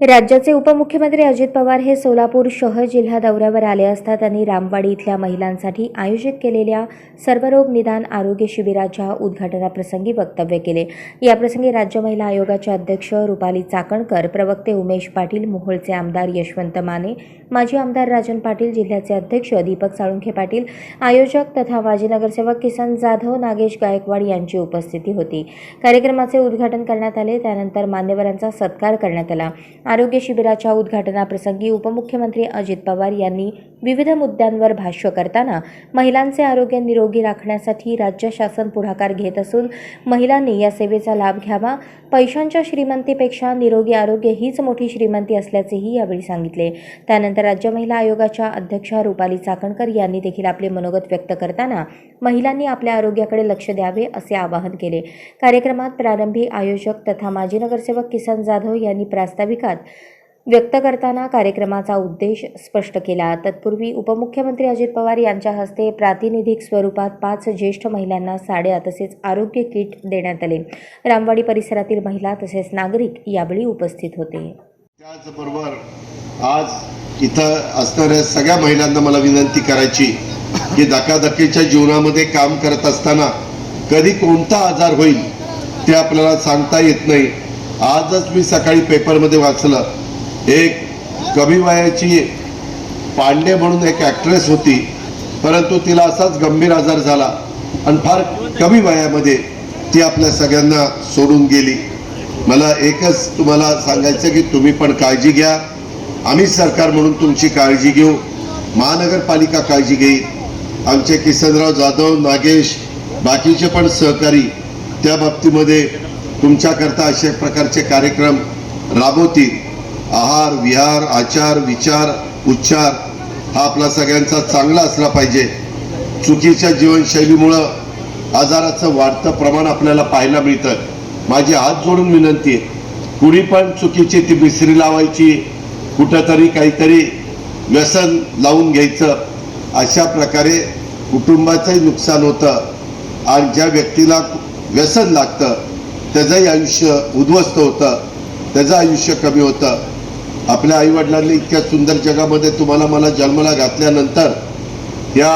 राज्याचे उपमुख्यमंत्री अजित पवार हे सोलापूर शहर जिल्हा दौऱ्यावर आले असता त्यांनी रामवाडी इथल्या महिलांसाठी आयोजित केलेल्या सर्वरोग निदान आरोग्य शिबिराच्या उद्घाटनाप्रसंगी वक्तव्य केले. याप्रसंगी राज्य महिला आयोगाच्या अध्यक्ष रुपाली चाकणकर प्रवक्ते उमेश पाटील मोहोळचे आमदार यशवंत माने माजी आमदार राजन पाटील जिल्ह्याचे अध्यक्ष दीपक साळुंखे पाटील आयोजक तथा माजी नगरसेवक किसन जाधव नागेश गायकवाड यांची उपस्थिती होती. कार्यक्रमाचे उद्घाटन करण्यात आले त्यानंतर मान्यवरांचा सत्कार करण्यात आला. आरोग्य शिबिराच्या उद्घाटनाप्रसंगी उपमुख्यमंत्री अजित पवार यांनी विविध मुद्द्यांवर भाष्य करताना महिलांचे आरोग्य निरोगी राखण्यासाठी राज्य शासन पुढाकार घेत असून महिलांनी या सेवेचा लाभ घ्यावा. पैशांच्या श्रीमंतीपेक्षा निरोगी आरोग्य हीच मोठी श्रीमंती असल्याचेही यावेळी सांगितले. त्यानंतर राज्य महिला आयोगाच्या अध्यक्षा रुपाली चाकणकर यांनी देखील आपले मनोगत व्यक्त करताना महिलांनी आपल्या आरोग्याकडे लक्ष द्यावे असे आवाहन केले. कार्यक्रमात प्रारंभी आयोजक तथा माजी नगरसेवक किसन जाधव यांनी प्रास्ताविकात व्यक्त करताना कार्यक्रमाचा उद्देश स्पष्ट केला. तत्पूर्वी उपमुख्यमंत्री अजित पवार यांच्या हस्ते प्रातिनिधिक स्वरूपात पाच ज्येष्ठ महिलांना साड्या तसेच आरोग्य किट देण्यात आले. रामवाडी परिसरातील महिला तसेच नागरिक यावेळी उपस्थित होते. त्याचबरोबर आज इथं असणाऱ्या सगळ्या महिलांना मला विनंती करायची की धकाधकीच्या जीवनामध्ये काम करत असताना कधी कोणता आजार होईल ते आपल्याला सांगता येत नाही. आजच मी सकाळी पेपरमध्ये वाचलं. एक कमी वयाची पांडे म्हणून एक ॲक्ट्रेस होती. परंतु तिला असाच गंभीर आजार झाला. आणि फार कमी वयामध्ये ती आपल्या सगळ्यांना सोडून गेली. मला एकच तुम्हाला सांगायचं की तुम्ही पण काळजी घ्या. आम्ही सरकार म्हणून तुमची काळजी घेऊ. महानगरपालिका काळजी घेईल. आमचे किसनराव जाधव नागेश बाकीचे पण सहकारी त्या बाबतीमध्ये तुमच्याकरता असे प्रकारचे कार्यक्रम राबवतील. आहार विहार आचार विचार उच्चार हा आपला सगळ्यांचा चांगला असला पाहिजे. चुकीच्या जीवनशैलीमुळं आजाराचं वाढतं प्रमाण आपल्याला पाहायला मिळतं. माझी हात जोडून विनंती आहे. कुणी पण चुकीची ती मिसरी लावायची कुठंतरी काहीतरी व्यसन लावून घ्यायचं अशा प्रकारे कुटुंबाचंही नुकसान होतं आणि ज्या व्यक्तीला व्यसन लागतं त्याचंही आयुष्य उद्ध्वस्त होतं त्याचं आयुष्य कमी होतं. आपल्या आईवडिलांनी इतक्या सुंदर जगामध्ये तुम्हाला मला जन्माला घातल्यानंतर या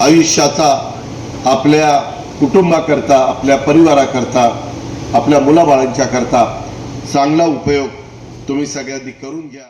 आयुष्याचा आपल्या कुटुंबाकरता आपल्या परिवाराकरता आपल्या मुलाबाळांच्याकरता चांगला उपयोग तुम्ही सगळ्यांनी करून घ्या.